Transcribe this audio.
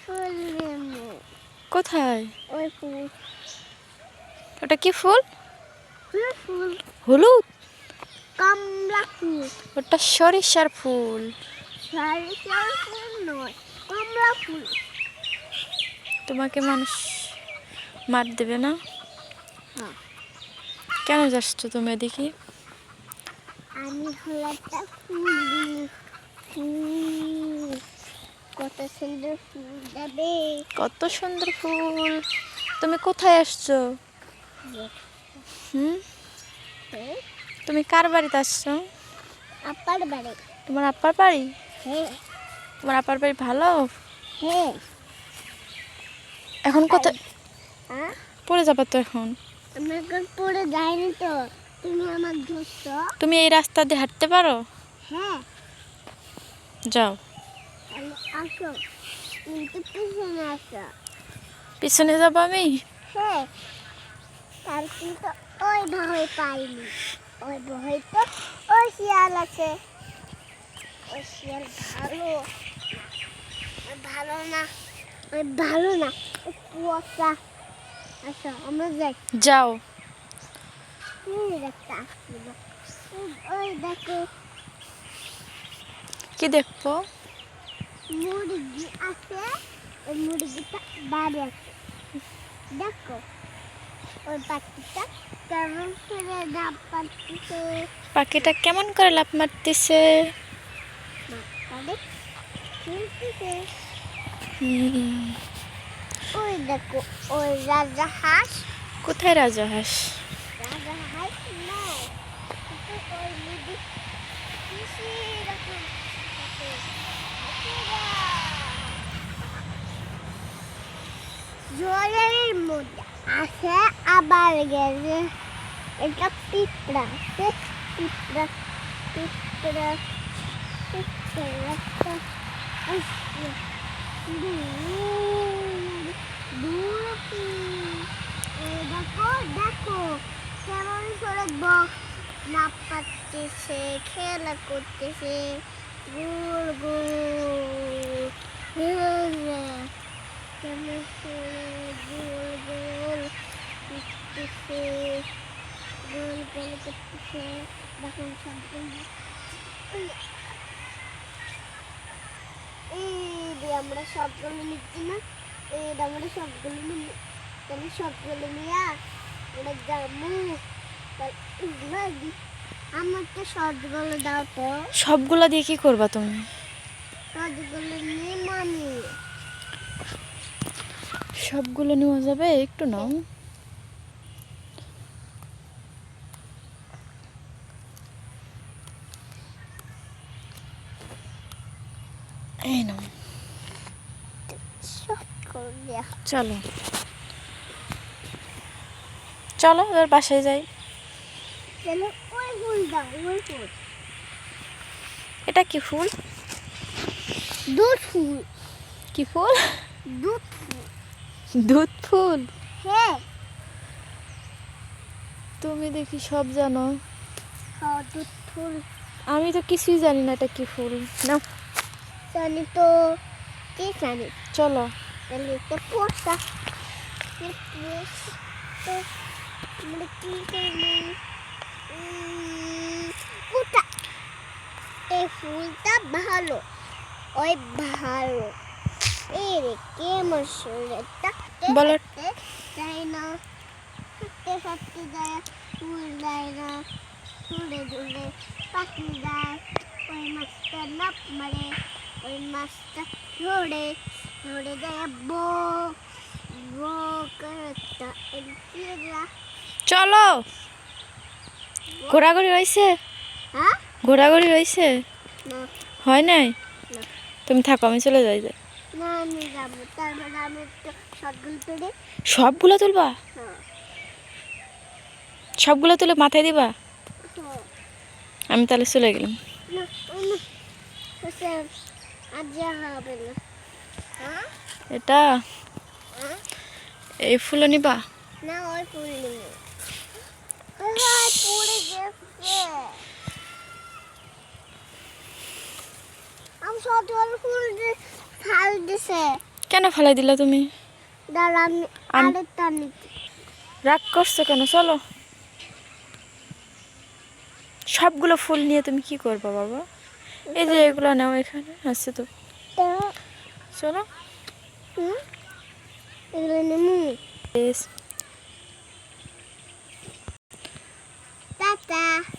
ফুল কোথায়? ওই ফুল। ওটা কি ফুল? ফুল ফুল। হলুদ? কমলা ফুল। ওটা সরিষার ফুল। সরিষার ফুল নয় কমলা ফুল। তোমাকে মানুষ মার দেবে না? হ্যাঁ। কেন যাচ্ছ তুমি দেখি আমি হলো একটা ফুল। ফুল। কত সুন্দর ফুল যাবে। কত সুন্দর ফুল। তুমি কোথায় আসছো? হুম? তুমি কার বাড়িতে আসছো? আপার বাড়ি। তোমার আপ্পার বাড়ি? হ্যাঁ। তোমার আপ্পার বাড়ি ভালো? হ্যাঁ। এখন কোথায়? হ্যাঁ পড়ে যাবে তো এখন? আমি এখন পড়ে যাইনি তো। তুমি আমার ধরছো? তুমি এই রাস্তা দিয়ে হাঁটতে পারো? হ্যাঁ। যাও। পিছনে যাব আমি? হ্যাঁ। তার কিন্তু ওই ভয় পাইনি। ওই ভয় তো ওই শিয়াল আছে। ওই শিয়াল ভালো। ভালো না। ওই ভালো না। কুয়াশা। আচ্ছা আমরা যাই। যাও। কি দেখব? মুরগি আছে ওই মুরগিটা বাড়ি আছে। দেখো ওই পাখিটা কেমন করে ডাব পাচ্ছে পাখিটা কেমন করে লাফ মারতেছে? ওই দেখো ওই রাজা হাঁস। কোথায় রাজা হাঁস? রাজা হাঁস না ওই মুরগি জলের মধ্যে আছে আবার গেছে। এটা পিঁপড়া আছে পিঁপড়া পিঁপড়া পিঁপড়া দেখো দেখো, কেমন করে বক। নাপ পাচ্ছে খেলা করতেছে গোল গোল ঘুরছে। কেমন করে গোল গোল গোল গোল এই আমরা সবগুলো নিচ্ছি না এই আমরা সবগুলো তাহলে সবগুলো নিয়ে আমরা যাব আমার তো সবগুলো দাও তো। সবগুলা দিয়ে কি করবা তুমি? সবগুলো নিয়ে মানি সবগুলো নেওয়া যাবে? একটু নাও। এই নাও। চলো। চলো এবার বাসায় যাই তাহলে ওই ফুল দাও ওই ফুল এটা কি ফুল? দুধ ফুল। কি ফুল? দুধ ফুল। দুধ ফুল? হ্যাঁ। তুমি দেখি সব জানো। হ্যাঁ দুধ ফুল। আমি তো কিছুই জানি না এটা কি ফুল। না জানি তো কি জানি? চলো। তাহলে তো আমরা কি? উম, ওটা এই ফুলটা ভালো। ওই ভালো। এই রে কেমন শরীরটা? বলো। না। হাঁটতে যায় ফুল দেয় না। ফুলে দুলে পাখি দেয়। ওই মাছটা নাপ মারে ওই মাছটা ধরে ধরে যায় বো বো করতা চলো। ঘোরাঘুরি হয়েছে? হ্যাঁ? ঘোরাঘুরি হয়েছে? হয় নাই? তুমি থাকো আমি চলে যাই যাই সবগুলো তুলবা? হ্যাঁ। সবগুলো তুলে মাথায় দিবা? হ্যাঁ। আমি তাহলে চলে গেলাম। এটা? এই ফুলও নিবা? না ওই ফুল নেই কেন ফেলাই দিলা তুমি? রাগ করছ কেন? চলো। সবগুলো ফুল নিয়ে তুমি কি করবা বাবা? এই যে এগুলো নাও এখানে আছে তো। চলো। এগুলো নেমু। বেশ 三